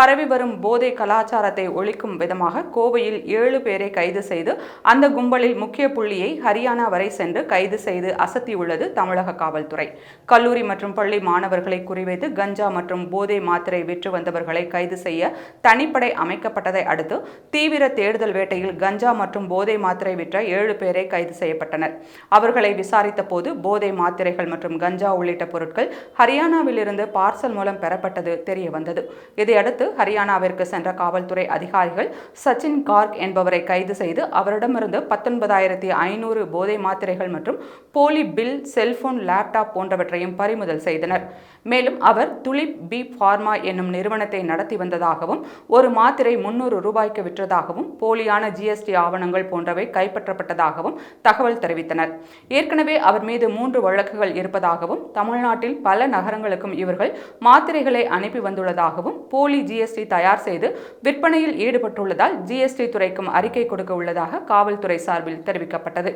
பரவி வரும் போதை கலாச்சாரத்தை ஒழிக்கும் விதமாக கோவையில் ஏழு பேரை கைது செய்து அந்த கும்பலில் முக்கிய புள்ளியை ஹரியானா வரை சென்று கைது செய்து அசத்தியுள்ளது தமிழக காவல்துறை. கல்லூரி மற்றும் பள்ளி மாணவர்களை குறிவைத்து கஞ்சா மற்றும் போதை மாத்திரை விற்று வந்தவர்களை கைது செய்ய தனிப்படை அமைக்கப்பட்டதை அடுத்து தீவிர தேடுதல் வேட்டையில் கஞ்சா மற்றும் போதை மாத்திரை விற்ற ஏழு பேரை கைது செய்யப்பட்டனர். அவர்களை விசாரித்த போது போதை மாத்திரைகள் மற்றும் கஞ்சா உள்ளிட்ட பொருட்கள் ஹரியானாவிலிருந்து பார்சல் மூலம் பெறப்பட்டது தெரிய வந்தது இதையடுத்து ஹரியானாவிற்கு சென்ற காவல்துறை அதிகாரிகள் சச்சின் கார்க் என்பவரை கைது செய்து அவரிடமிருந்து பத்தொன்பதாயிரத்தி ஐநூறு போதை மாத்திரைகள் மற்றும் போலி பில் செல்போன் லேப்டாப் போன்றவற்றையும் பறிமுதல் செய்தனர். மேலும் அவர் துலிப் பி ஃபார்மா என்னும் நிறுவனத்தை நடத்தி வந்ததாகவும் ஒரு மாத்திரை முன்னூறு ரூபாய்க்கு விற்றதாகவும் போலியான ஜிஎஸ்டி ஆவணங்கள் போன்றவை கைப்பற்றப்பட்டதாகவும் தகவல் தெரிவித்தனர். ஏற்கனவே அவர் மீது மூன்று வழக்குகள் இருப்பதாகவும் தமிழ்நாட்டில் பல நகரங்களுக்கும் இவர்கள் மாத்திரைகளை அனுப்பி வந்துள்ளதாகவும் போலி ஜி ஜிஎஸ்டி தயார் செய்து விற்பனையில் ஈடுபட்டுள்ளதால் ஜிஎஸ்டி துறைக்கும் அறிக்கை கொடுக்க உள்ளதாக காவல்துறை சார்பில் தெரிவிக்கப்பட்டது.